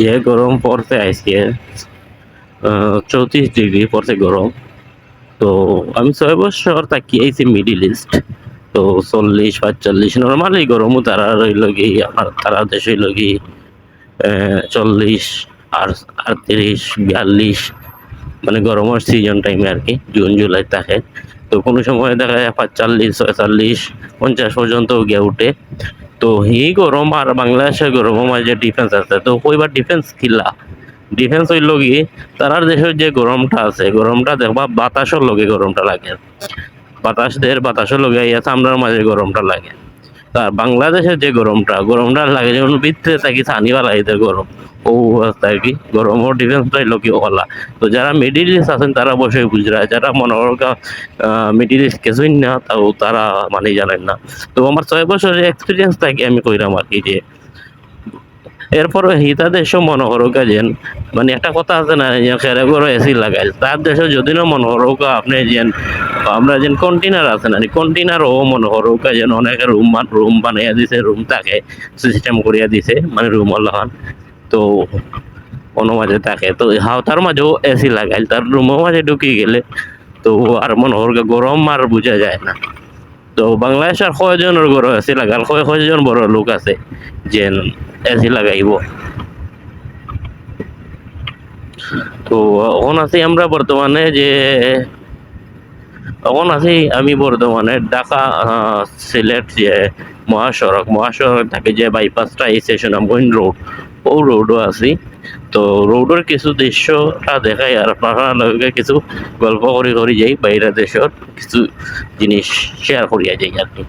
যে গরম পড়তে আজকে চৌত্রিশ ডিগ্রি পড়ছে গরম। তো আমি ছয় বছর থাকি আইছি মিডিল ইস্ট তো চল্লিশ পাঁচচল্লিশ নর্মালি গরমও তারা রইল কি, আমার তারা দেশ হইল কি চল্লিশ, আর, আটত্রিশ, বিয়াল্লিশ মানে গরমের সিজন টাইমে আর কি জুন জুলাই থাকে। তো কোনো সময় দেখা যায় পাঁচচল্লিশ ছয়চল্লিশ পঞ্চাশ পর্যন্ত গিয়ে উঠে। তো হি গরম আর বাংলাদেশের গরমের মাঝে ডিফেন্স আছে। তো কইবার ডিফেন্স কিলা? ডিফেন্স হইল কি, তারার দেশের যে গরমটা আছে, গরমটা দেখবা বাতাসের লগে গরমটা লাগে। বাতাস দের বাতাসের লগে ইয়া চামড়ার মাঝে গরমটা লাগে। আর বাংলাদেশের যে গরমটা গরমটা লাগে যেমন ভিতরে থাকি ছানিবা লাগে গরম। ও অবস্থা ডিফেন্সটা হইল কি তো যারা মিডিল ইস্ট আছেন, তারা বসে বুঝরা, যারা মনে করো মিডিল ইস্ট কিছুই না, তাও তারা মানে জানেন না। তো আমার ছয় বছরের এক্সপিরিয়েন্স থাকে আমি কইরাম আর কি যে এরপরে হিতা দেশও মনোহরকা যেন মানে একটা কথা আছে না খেরে করে এসি লাগাই তার দেশে যদি না মনে করো আপনি যেন, আমরা যেন কন্টেনার আছে না কন্টেনার ও মনে করো যেন অনেক রুম রুম বানাইয়া দিছে রুম থাকে সিস্টেম করিয়া দিছে মানে রুম লাগান তো কোনো মাঝে থাকে। তো হাওতার মাঝেও এসি লাগাই, তার রুমের মাঝে ঢুকি গেলে তো আর মনে করো গরম আর বোঝা যায় না। তো বাংলাদেশের কয়জনের ঘর এসি লাগাল? কয়, কয়জন বড় লোক আছে যে এসি লাগাইব? তো এখন আছি আমরা বর্তমানে যে, এখন আছি আমি বর্তমানে ঢাকা সিলেট যে মহাসড়ক। মহাসড়ক থাকে যে বাইপাসটা এই স্টেশন রোড ও রোডও আছি তো রোডের কিছু দৃশ্যটা দেখাই আর আপনারা কিছু গল্প করি করি যাই বাইরের দেশের কিছু জিনিস শেয়ার করিয়া যাই আর কি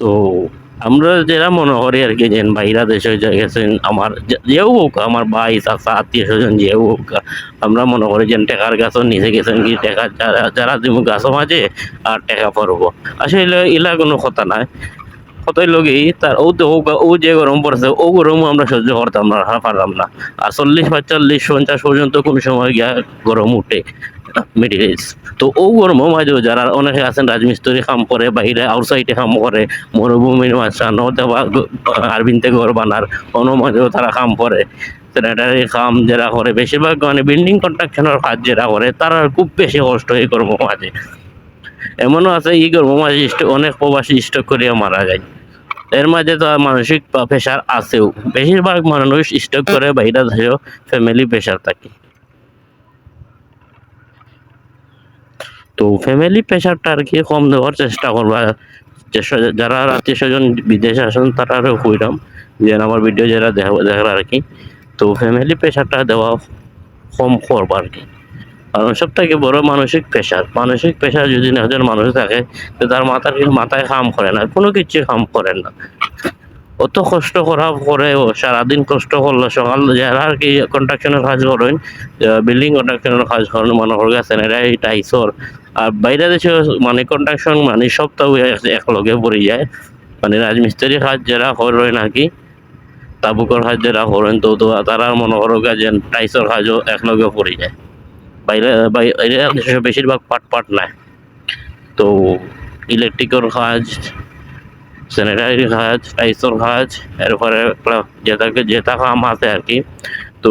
তো আমরা যেটা মনে করি আর কি, যে বাইরা দেশে গেছেন, আমার যেও হোক, আমার ভাই, চাচা, আত্মীয় স্বজন যেও হোক, আমরা মনে করি যে টেকার গাছও নিজে গেছেন কি, টেকা, যারা যারা গাছও মাঝে আর টেকা পড়ব। আসলে এলা কোনো কথা নাই। কতই লগেই তার ও তো ও- যে গরম পড়ছে, ও গরমও আমরা সহ্য করতাম না পারলাম না। আর চল্লিশ পাঁচচল্লিশ পঞ্চাশ পর্যন্ত কোন সময় গিয়া গরম উঠে মিডিল তো ও গরম মাঝেও যারা অনেকে আছেন, রাজমিস্ত্রি কাম করে, বাহিরে আউটসাইডে কাম করে, মরুভূমির মাঝখানে অথবা আরবিনতে ঘর বানার কোনো মাঝেও তারা কাম করে। স্যানিটারি কাম যারা করে, বেশিরভাগ মানে বিল্ডিং কন্ট্রাকশনের কাজ যারা করে, তারা খুব বেশি কষ্ট এই কর্ম মাঝে। এমনও আছে, এই কর্ম মাঝে অনেক প্রবাসী স্টক করিয়া মারা যায়। এর মাঝে তো মানসিক প্রেশার আছেও। বেশিরভাগ মানুষ স্টক করে বাইরে ধরেও ফ্যামিলি প্রেশার থাকে। তো ফ্যামিলি প্রেশারটা আর কি কম দেওয়ার চেষ্টা করবা। যারা আত্মীয় স্বজন বিদেশে আসেন, তারা আরও কইরাম যে আমার ভিডিও যারা দেখা- দেখার আর কি। তো ফ্যামিলি প্রেশারটা দেওয়া কম করবা আর কি। কারণ সব থেকে বড় মানসিক প্রেশার মানসিক প্রেশার যদি একজন মানুষ থাকে, তো তার মাথার মাথায় কাম করে না, কোনো কিছু কাম করে না। অত কষ্ট করা পরেও সারাদিন কষ্ট করল, সকাল যারা আর কি কন্ট্রাকশনের কাজ করেন বিল্ডিং কন্ট্রাকশনের কাজ করেন, মনে করে গেছেন টাইসর। আর বাইরে দেশে মানে কন্ট্রাকশন মানে সপ্তাহ একলগে পড়ে যায়। মানে রাজমিস্ত্রি কাজ যারা করেন নাকি তাবুকর কাজ যারা করেন, তো তারা মনে করো যে টাইসর কাজও একলগে পড়ে যায়। বাইরে বেশিরভাগ পাট পাট নাই তো ইলেকট্রিকের কাজ স্যানিটারি কাজ টাইসর কাজ, এরপরে যেটাকে যেটা কাম আছে আর কি, তো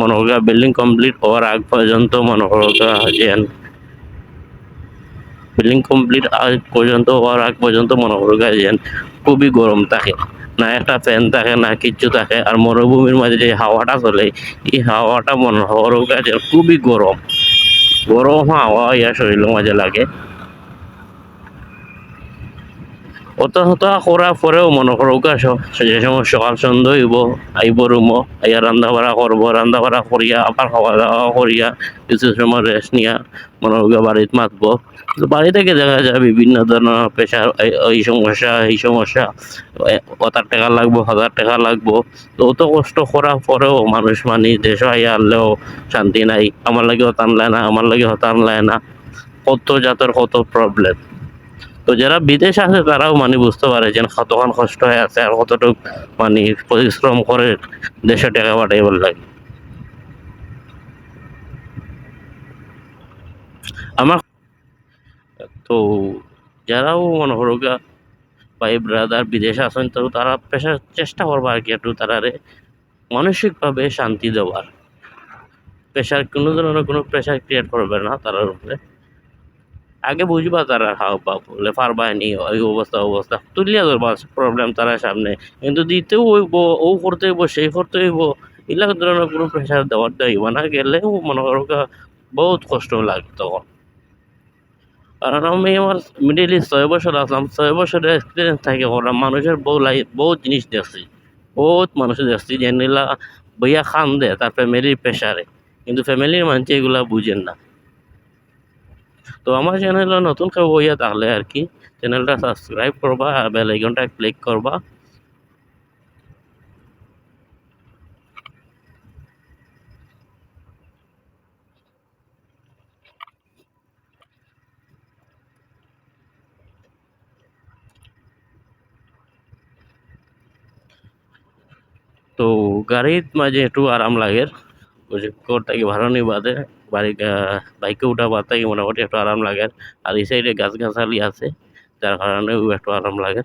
মনে করো বিল্ডিং কমপ্লিট হওয়ার আগ পর্যন্ত মনে করো যে বিল্ডিং কমপ্লিট আগ পর্যন্ত হওয়ার আগ পর্যন্ত মনে করো যে খুবই গরম থাকে। না একটা ফ্যান থাকে, না কিচ্ছু থাকে। আর মরুভূমির মাঝে যে হাওয়াটা চলে, এই হাওয়াটা মনে যে খুবই গরম। গরম হাওয়া ইয়া শরীরের মাঝে লাগে অত হতা করার পরেও মনে করো যে সময় সকাল সন্ধ্যা হইব, আইব রুমো আইয়া রান্না বাড়া করব রান্না বাড়া করিয়া আবার খাওয়া দাওয়া করিয়া কিছু সময় রেস্ট নিয়া, মনে করো বাড়িতে মাতবো। বাড়ি থেকে দেখা যায় বিভিন্ন ধরনের পেশার এই সমস্যা এই সমস্যা হাজার টাকা লাগবো হাজার টাকা লাগবো। তো অত কষ্ট করার পরেও মানুষ মানে দেশ আইয়া আনলেও শান্তি নাই আমার লাগে হতান লায় না আমার লাগে হতান লায় না। কত জাতের কত প্রবলেম তো যারা বিদেশ আছে, তারাও মানে বুঝতে পারে যে কতক্ষণ কষ্ট হয়ে আছে আর কতটুক মানে পরিশ্রম করে দেশে টাকা পাঠাইবার লাগে। আমার তো যারাও মনে করো ভাই ব্রাদার বিদেশে আছেন, তো তারা পেশা চেষ্টা করবা আর কি, একটু তারারে মানসিকভাবে শান্তি দেওয়ার। প্রেশার কোনো ধরনের কোনো প্রেশার ক্রিয়েট করবে না তারার উপরে। আগে বুঝবা তারা হাও পা বলে, পারবা নি, ওই অবস্থা অবস্থা। তুলিয়া ধরবা প্রবলেম তারা সামনে। কিন্তু দিতেও হইব, ও করতে হইব সেই করতে হইব। এগুলা ধরনের কোনো প্রেশার দেওয়ার দেওয়া না, গেলেও মনে করো বহুত কষ্ট লাগে তখন। কারণ আমি আমার মিডিল ইস্ট ছয় বছর আসলাম ছয় বছরের এক্সপিরিয়েন্স থাকে ওরা, মানুষের বহু লাইফ বহুত জিনিস দেখছি। বহুত মানুষের দেখছি, যে নিলা বইয়া খান দেয় তার ফ্যামিলির প্রেশারে কিন্তু ফ্যামিলির মানুষ এগুলা বুঝেন না। তো আমার চ্যানেলে নতুন কেউ বইয়া তাহলে আর কি চ্যানেলটা সাবস্ক্রাইব করবা আর বেল আইকনটা ক্লিক করবা। তো গাড়িত মাঝে একটু আরাম লাগে। ঘর থেকে ভাড়া নি বাদে বাড়ি বাইকে উঠা বাদ মোটামুটি একটু আরাম লাগে। আর এই সাইডে গাছগাছালি আছে, যার কারণে একটু আরাম লাগে।